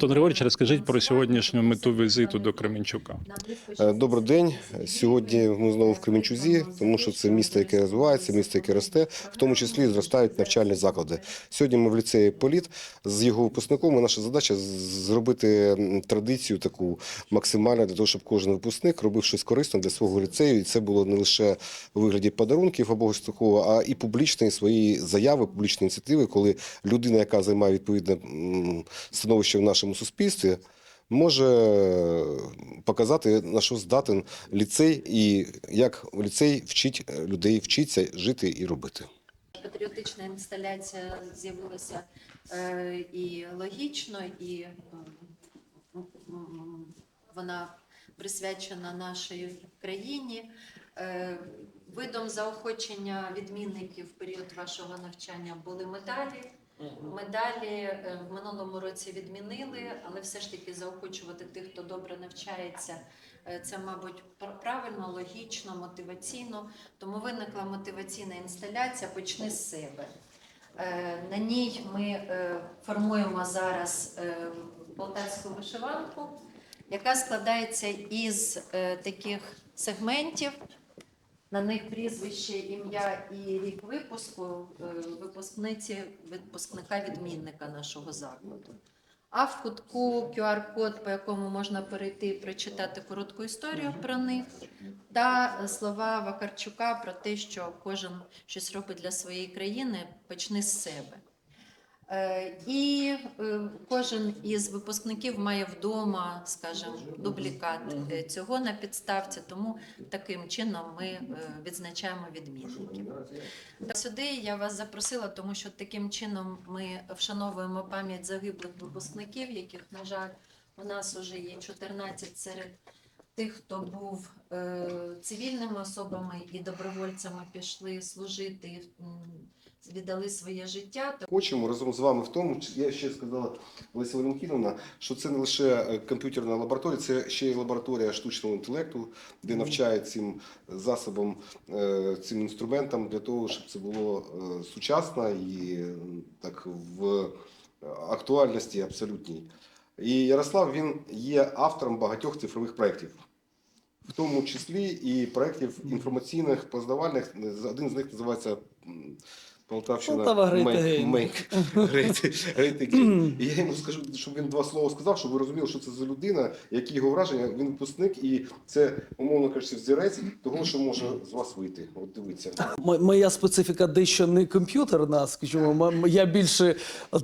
Антон Григорійович, розкажіть про сьогоднішню мету візиту до Кременчука. Е, Добрий день. Сьогодні ми знову в Кременчузі, тому що це місто, яке розвивається, місто, яке росте, в тому числі зростають навчальні заклади. Сьогодні ми в ліцеї Політ з його випускником. Наша задача зробити традицію таку максимально для того, щоб кожен випускник робив щось корисне для свого ліцею. І це було не лише у вигляді подарунків або ось такого, а і публічної свої заяви, публічні ініціативи, коли людина, яка займає відповідне становище в нашому суспільстві може показати на що здатен ліцей і як ліцей вчить людей вчитися жити і робити. Патріотична інсталяція з'явилася е, і логічно, і вона присвячена нашій країні. Е, Видом заохочення відмінників в період вашого навчання були медалі. Медалі е, в минулому році відмінили, але все ж таки заохочувати тих, хто добре навчається. е, Це, мабуть, правильно, логічно, мотиваційно. Тому виникла мотиваційна інсталяція Почни з себе. Е, На ній ми формуємо зараз полтавську вишиванку, яка складається із таких сегментів. На них прізвище, ім'я і рік випуску е, випускниці, випускника відмінника нашого закладу. А в кутку QR-код, по якому можна перейти і прочитати коротку історію про них, та слова Вакарчука про те, що кожен щось робить для своєї країни, почни з себе. Е, І е, кожен із випускників має вдома, скажімо, дублікат е, цього на підставці, тому таким чином ми відзначаємо відмінників. Сюди я вас запросила, тому що таким чином ми вшановуємо пам'ять загиблих випускників, яких, на жаль, у нас вже є 14 серед тих, хто був цивільними особами і добровольцями пішли служити, віддали своє життя. Хочемо разом з вами в тому, я ще сказала Леся Валентиновна, що це не лише е, комп'ютерна лабораторія, це ще й лабораторія штучного інтелекту, де навчають цим засобам, е, цим інструментам для того, щоб це було е, сучасно і так в актуальності абсолютній. І Ярослав він є автором багатьох цифрових проєктів. В тому числі і проєктів інформаційних, познавальних. Один з них називається Полтавщина Полтава Again. І я йому скажу, щоб він два слова сказав, щоб ви розуміли, що це за людина, які його враження. Він випускник, і це, умовно кажучи, взірець того, що може з вас вийти. От дивіться. Моя специфіка дещо не комп'ютерна, скажімо, я більше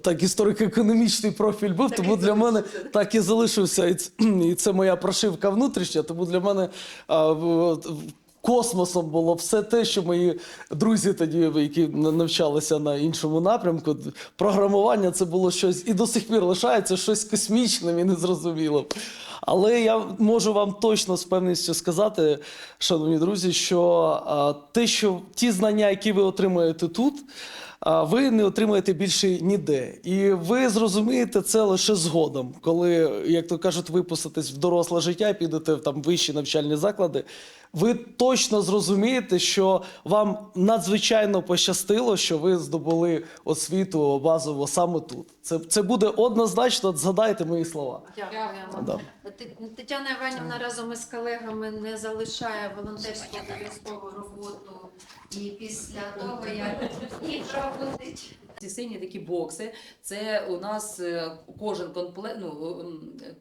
так історико-економічний профіль був, тому для мене так і залишився. І це моя прошивка внутрішня, тому для мене космосом було все те, що мої друзі тоді, які на- навчалися на іншому напрямку. Програмування це було щось і до сих пір лишається щось космічним і незрозумілим. Але я можу вам точно з певністю сказати, шановні друзі, що те, що ті знання, які ви отримаєте тут, ви не отримаєте більше ніде. І ви зрозумієте це лише згодом, коли, як то кажуть, випуститесь в доросле життя, підете в там вищі навчальні заклади. Ви точно зрозумієте, що вам надзвичайно пощастило, що ви здобули освіту базово саме тут. Це, це буде однозначно, згадайте мої слова. Дякую. Да. Тетяна Іванівна разом із колегами не залишає волонтерську обов'язкову роботу і після того, як і проводить. Ці сині такі бокси. Це у нас е, кожен комплект, ну,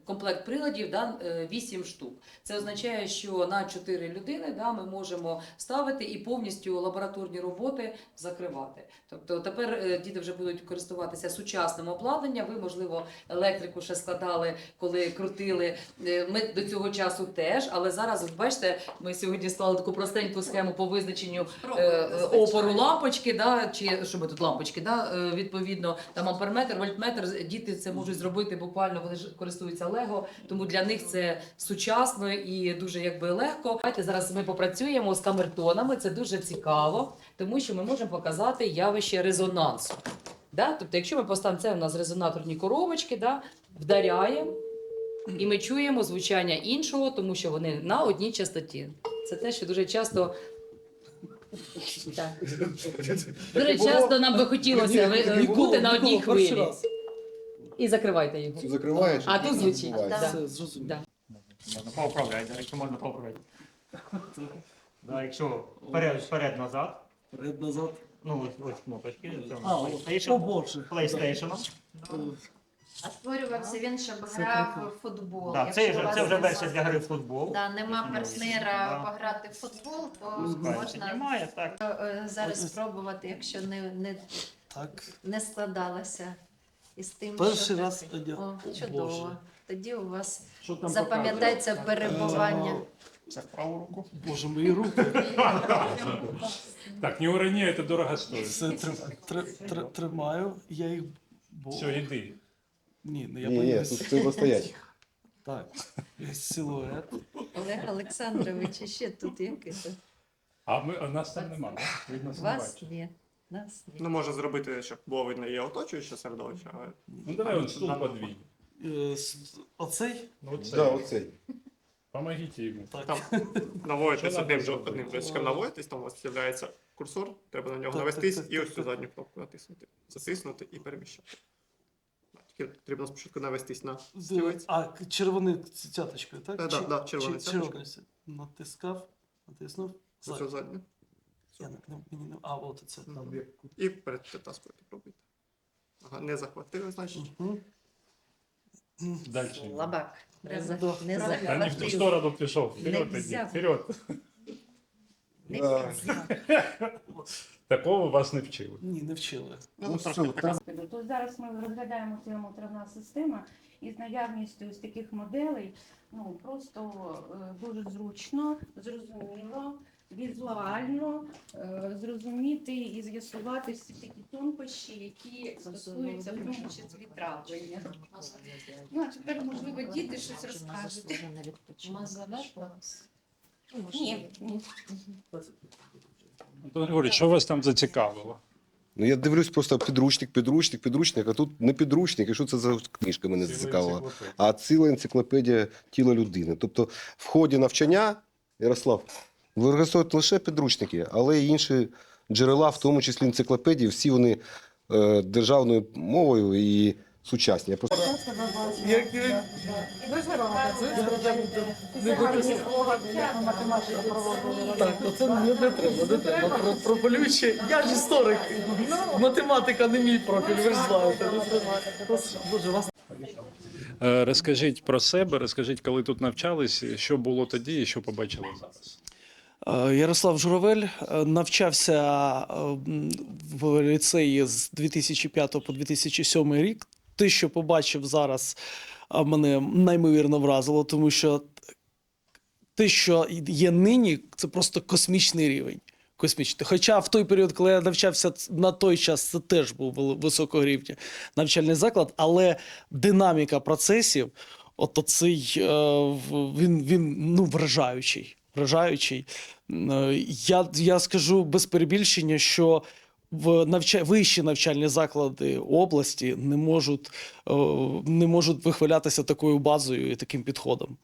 комплект приладів да, 8 штук. Це означає, що на 4 людини да, ми можемо ставити і повністю лабораторні роботи закривати. Тобто тепер е, діти вже будуть користуватися сучасним обладнанням. Ви, можливо, електрику ще складали, коли крутили. Е, Ми до цього часу теж, але зараз, от бачите, ми сьогодні склали таку простеньку схему по визначенню е, е, опору лампочки, да, чи що ми тут лампочки, да, е, відповідно, там амперметр, вольтметр, діти це можуть зробити буквально, вони ж користуються Лего, тому для них це сучасно і дуже якби легко. Давайте зараз ми попрацюємо з камертонами, це дуже цікаво, тому що ми можемо показати явище резонансу. Да? Тобто, якщо ми поставимо це у нас резонаторні коробочки, да, вдаряємо, і ми чуємо звучання іншого, тому що вони на одній частоті. Це те, що дуже часто. Так. Дуже часто нам би хотілося ви- Ніколи, бути на одній ніколи, перший хвилі. раз. І закривайте його. Це закриваєш. А тут звучить. відбувається. Да. Все, зрозуміло. Да. Можна поуправляти, якщо можна поуправляти. Да, якщо вперед, вперед назад, Вперед назад. ну ось, ось кнопочки. А, о, PlayStation. PlayStation. А створювався він, щоб грав у футбол. Да, це, Якщо у вже- вас це вже нема- версія для гри в футбол. Да, нема партнера Да. пограти в футбол, то Пускай можна Немає, так. е, е, зараз спробувати, якщо не, не, Так. не складалося із тим, Перший що... раз одя- О, О, чудово. Боже. Тоді у вас Що там запам'ятається перебування. Це в праву руку. Боже, мої руки. Так, не урони, це дорого стоїть. Все тр- тр- тр- тримаю. Я їх. бо- Все, йди. Ні, ну я Ні, ні, боюсь. тут треба стояти. Так. Є Силует. Олег Олександрович, і ще тут який-то. А, ми, а нас там нема, да? Видно, не Вас бачу. ні. Нас ні. Ну, може зробити, щоб було видно і оточуюче середовище, але Ну давай он стул подвинь. Е, с- Оцей? Ну, вот Да, оцей. Помогите йому. Так. там наводитесь Що надо же- одним джойстиком наводитесь, там у вас з'являється курсор, треба на нього Так, навестись так, так, і так, ось цю так. задню кнопку натиснути. Затиснути і переміщати. Потрібно спочатку навестись на стілець. А, червоною цяточкою, так? Е, да, Чи- да, червоною цяточкою. Натискав, натиснув. Оцю задню. Я не, не, не, а, от це. Мгм. І перетаскувати пробуйте. Ага, не захватили, значить. Угу. Дальше. Лабак. Не, за... Не Та не в ту сторону пішов. Вперед іди, вперед. Не Да. Такого вас не вчили. Ні, не вчили. Ну, трошки така То зараз ми розглядаємо цілому травна система із наявністю ось таких моделей. Ну просто е, дуже зручно, зрозуміло, візуально е, зрозуміти і з'ясувати всі такі тонкощі, які стосуються в тому числі травлення. Ну а тепер можливо діти щось розкажуть. Ні, ні. Антон Григорійович, що вас там зацікавило? Ну я дивлюсь просто підручник, підручник, підручник, а тут не підручник, і що це за книжка мене зацікавила. а ціла енциклопедія тіла людини. Тобто, в ході навчання, Ярослав, використовують лише підручники, але й інші джерела, в тому числі енциклопедії, всі вони е, державною мовою і сучасні. Я просто Як, як... Так, оце не, не треба, не треба. Про, про болюче. Я ж історик. Математика не мій профіль, ви ж знаєте. Боже, вас Е, Розкажіть про себе, розкажіть, коли тут навчались, що було тоді і що побачили зараз. Е, Ярослав Журавель е, навчався в ліцеї з 2005 по 2007 рік. Те, що побачив зараз, мене неймовірно вразило, тому що те, що є нині, це просто космічний рівень. Космічний. Хоча в той період, коли я навчався на той час, це теж був високого рівня навчальний заклад, але динаміка процесів, от оцей, е, він, він ну, вражаючий. Вражаючий. Е, Я, я скажу без перебільшення, що в навча... вищі навчальні заклади області не можуть, е, не можуть вихвалятися такою базою і таким підходом.